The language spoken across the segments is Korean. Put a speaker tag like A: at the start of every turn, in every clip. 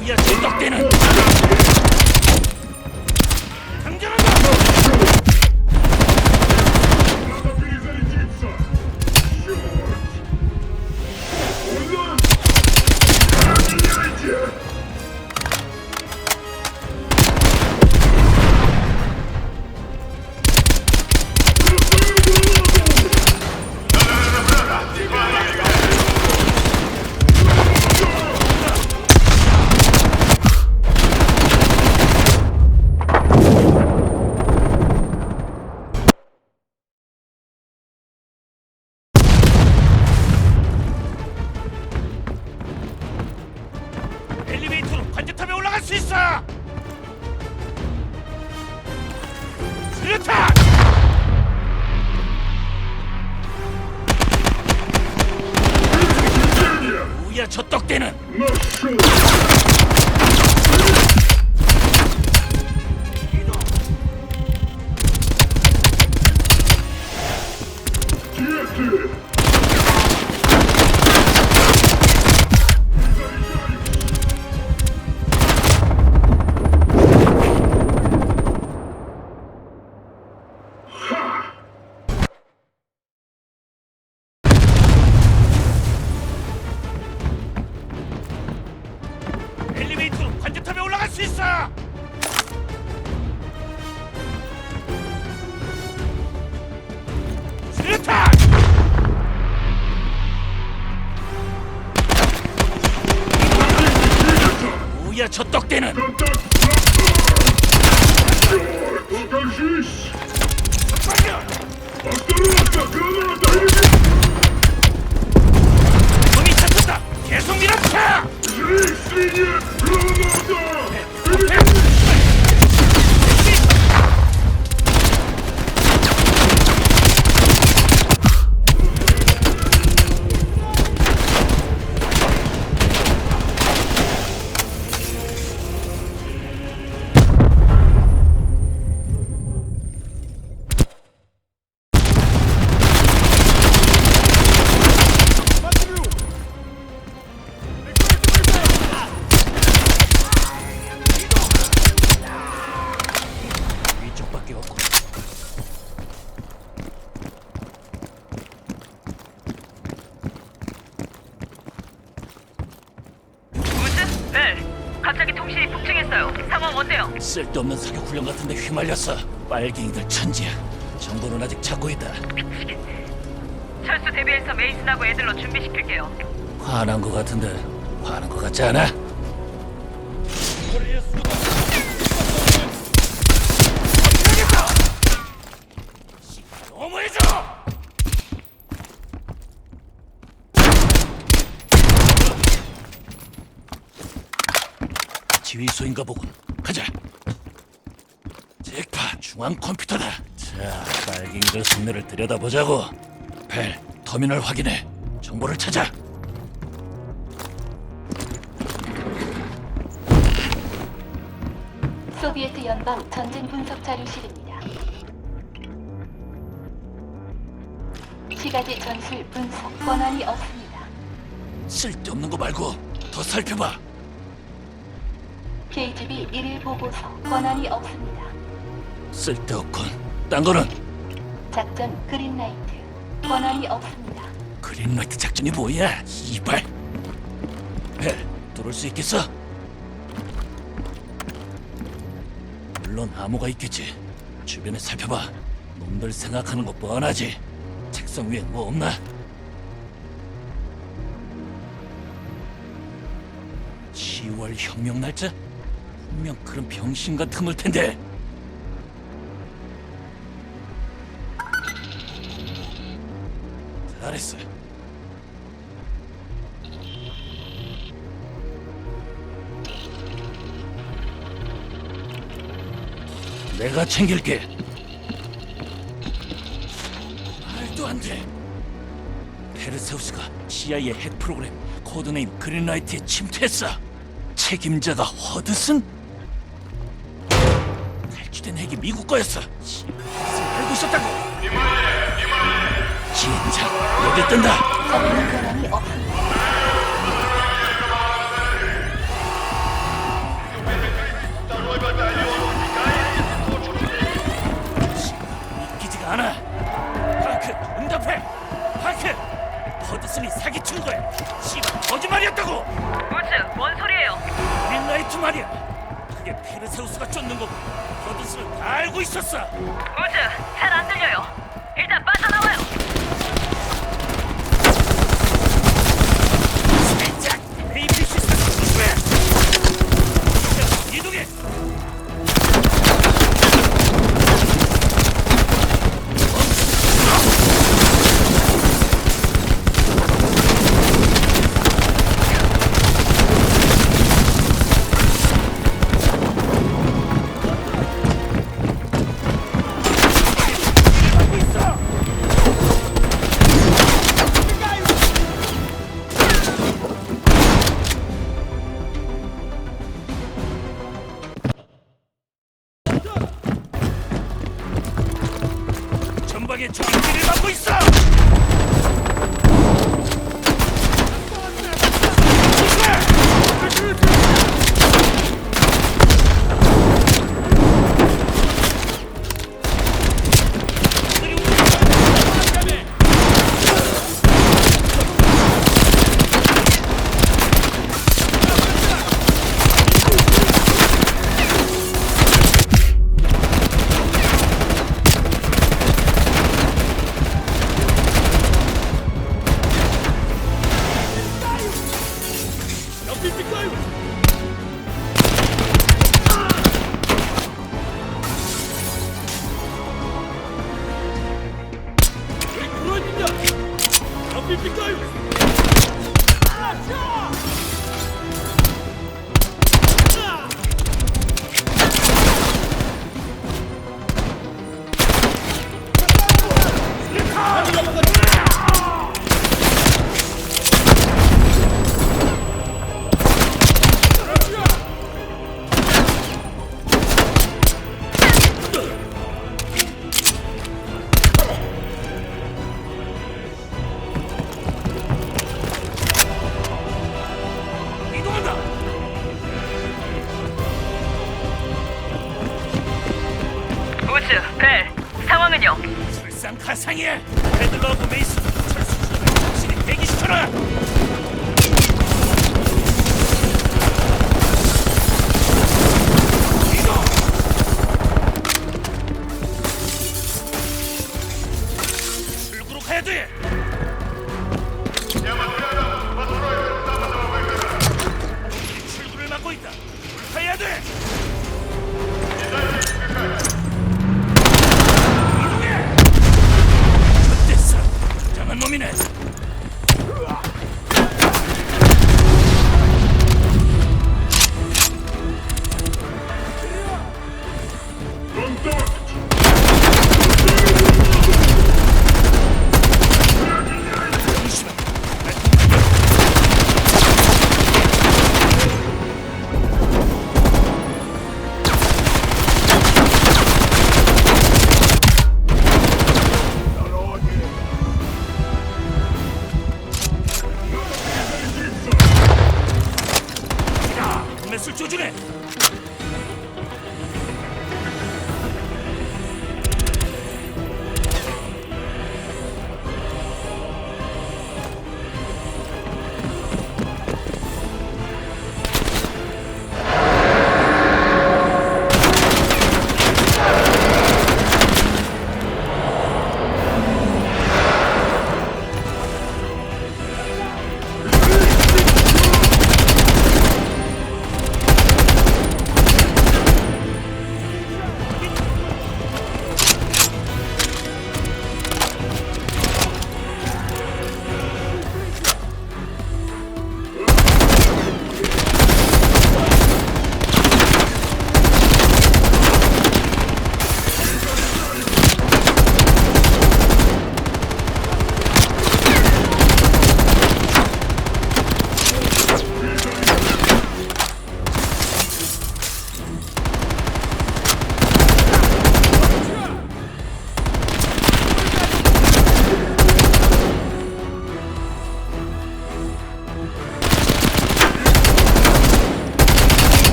A: 뭐야 제떡대는 쓸데없는 사격 훈련 같은데 휘말렸어 빨갱이들 천지야 정보는 아직 찾고 있다
B: 철수 대비해서 메이슨하고 애들로 준비시킬게요.
A: 화난 거 같은데 화난 거 같지 않아? 너무해줘! 지휘소인가 보군. 가자. 중앙 컴퓨터다. 자, 빨갱이들 속내를 들여다보자고. 벨, 터미널 확인해. 정보를 찾아.
C: 소비에트 연방 전쟁 분석 자료실입니다. 시가지 전술 분석 권한이 없습니다.
A: 쓸데없는 거 말고 더 살펴봐.
C: KGB 1일 보고서 권한이 없습니다.
A: 쓸데없군. 딴 거는
C: 작전 그린라이트 권한이 없습니다.
A: 그린라이트 작전이 뭐야? 이발. 벨, 뚫을 수 있겠어? 물론 암호가 있겠지. 주변에 살펴봐. 놈들 생각하는 거 뻔하지. 책상 위에 뭐 없나? (10월) 혁명 날짜? 분명 그런 병신 같은 걸 텐데. 잘했어. 내가 챙길게. 말도 안 돼. 페르세우스가 CIA 핵 프로그램 코드네임 그린라이트에 침투했어. 책임자가 허드슨? 탈취된 핵이 미국 거였어. 씨, 무슨 알고 있었다고? 진작 여기 뜬다. 믿기지가 않아. 하크, 응답해. 하크, 허드슨이 사기친 거야. 씨발 거짓말이었다고.
B: 우즈, 뭔 소리예요?
A: 그린라이트 말이야. 그게 페르세우스가 쫓는 거고 허드슨은 다 알고 있었어.
B: 우즈,
A: 전방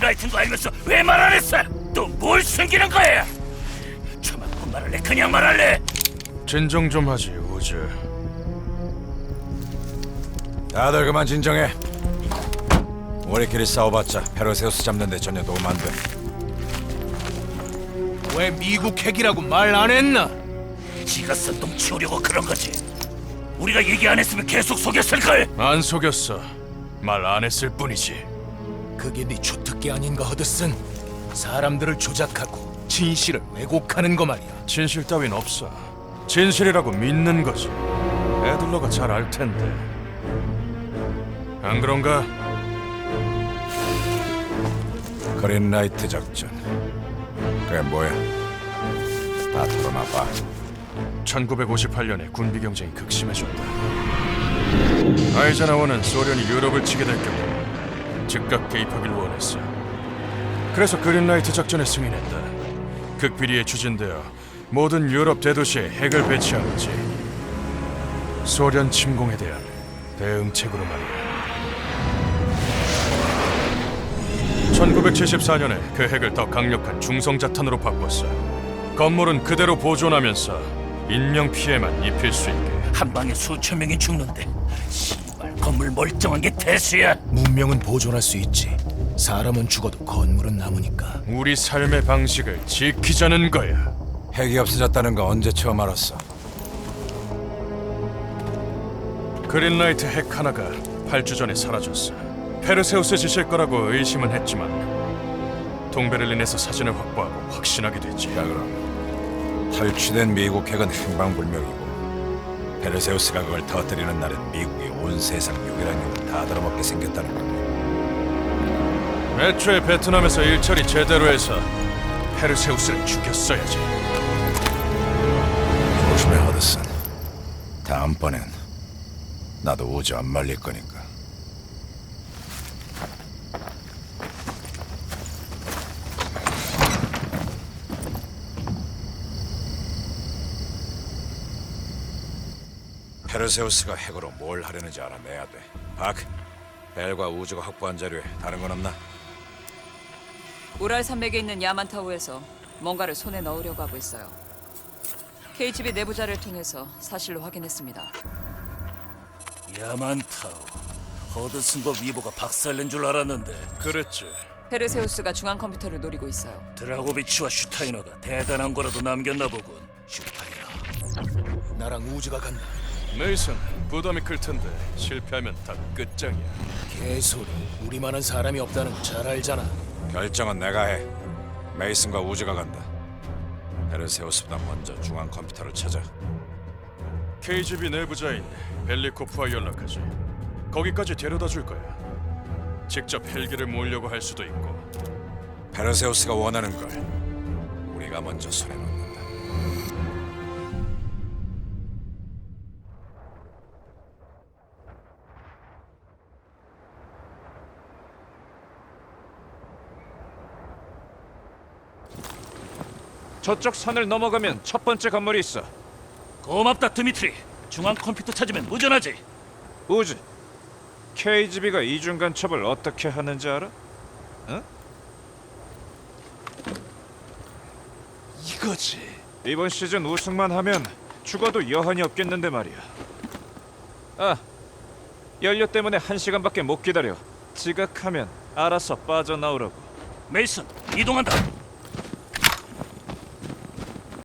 A: 그린라이트인 거 알면서 왜 말 안 했어? 또 뭘 숨기는 거야? 저만큼 말할래? 그냥 말할래?
D: 진정 좀 하지, 우즈.
E: 다들 그만 진정해. 우리끼리 싸워봤자 페르세우스 잡는데 전혀 도움 안 돼.
D: 왜 미국 핵이라고 말 안 했나?
A: 지가 선동 치우려고 그런 거지. 우리가 얘기 안 했으면 계속 속였을 걸.
D: 안 속였어. 말 안 했을 뿐이지.
F: 그게 네 주특기 아닌가 허드슨 사람들을 조작하고 진실을 왜곡하는 거 말이야
D: 진실 따윈 없어. 진실이라고 믿는 거지. 애들러가 잘 알 텐데. 안 그런가?
E: 그린라이트 작전. 그게 뭐야? 다 털어놔봐.
D: 1958년에 군비 경쟁이 극심해졌다. 아이젠하워는 소련이 유럽을 치게 될 경우 즉각 개입하길 원했어. 그래서 그린라이트 작전에 승인했다. 극비리에 추진되어 모든 유럽 대도시에 핵을 배치한 거지. 소련 침공에 대한 대응책으로 말이야. 1974년에 그 핵을 더 강력한 중성자탄으로 바꿨어. 건물은 그대로 보존하면서 인명 피해만 입힐 수 있게.
A: 한 방에 수천 명이 죽는데 건물 멀쩡한 게 대수야.
F: 문명은 보존할 수 있지 사람은 죽어도 건물은 남으니까
D: 우리 삶의 방식을 지키자는 거야.
E: 핵이 없어졌다는 거 언제 처음 알았어?
D: 그린라이트 핵 하나가 8주 전에 사라졌어. 페르세우스 짓일 거라고 의심은 했지만 동베를린에서 사진을 확보하고 확신하게 됐지.
E: 자 그럼 탈취된 미국 핵은 행방불명이고 페르세우스가 그걸 터뜨리는 날엔 미국이 온 세상 유일한 다 들어먹게 생겼다는 거야.
D: 애초에 베트남에서 일처리 제대로 해서 페르세우스를 죽였어야지.
E: 조심해 허드슨. 다음번엔 나도 우주 안 말릴 거니까. 페르세우스가 핵으로 뭘 하려는지 알아내야 돼. 박, 벨과 우주가 확보한 자료에 다른 건 없나?
B: 우랄 산맥에 있는 야만타우에서 뭔가를 손에 넣으려고 하고 있어요. KGB 내부자를 통해서 사실로 확인했습니다.
A: 야만타우. 허드슨과 위보가 박살낸 줄 알았는데
D: 그랬지.
B: 페르세우스가 중앙 컴퓨터를 노리고 있어요.
A: 드라고비치와 슈타이너가 대단한 거라도 남겼나 보군. 슈타이너.
F: 나랑 우주가 간다
D: 메이슨 부담이 클 텐데 실패하면 다 끝장이야.
F: 개소리 우리만한 사람이 없다는 거 잘 알잖아
E: 결정은 내가 해. 메이슨과 우주가 간다. 페르세우스보다 먼저 중앙 컴퓨터를 찾아.
D: KGB 내부자인 벨리코프와 연락하지. 거기까지 데려다 줄 거야. 직접 헬기를 몰려고 할 수도 있고.
E: 페르세우스가 원하는 걸 우리가 먼저 손에 놓는다.
G: 저쪽 산을 넘어가면 첫 번째 건물이 있어.
A: 고맙다 드미트리. 중앙 컴퓨터 찾으면 무전하지.
G: 우즈. KGB가 이중 간첩을 어떻게 하는지 알아?
F: 이거지
G: 이번 시즌 우승만 하면 죽어도 여한이 없겠는데 말이야. 아, 연료 때문에 한 시간밖에 못 기다려. 지각하면 알아서 빠져나오라고.
A: 메이슨 이동한다.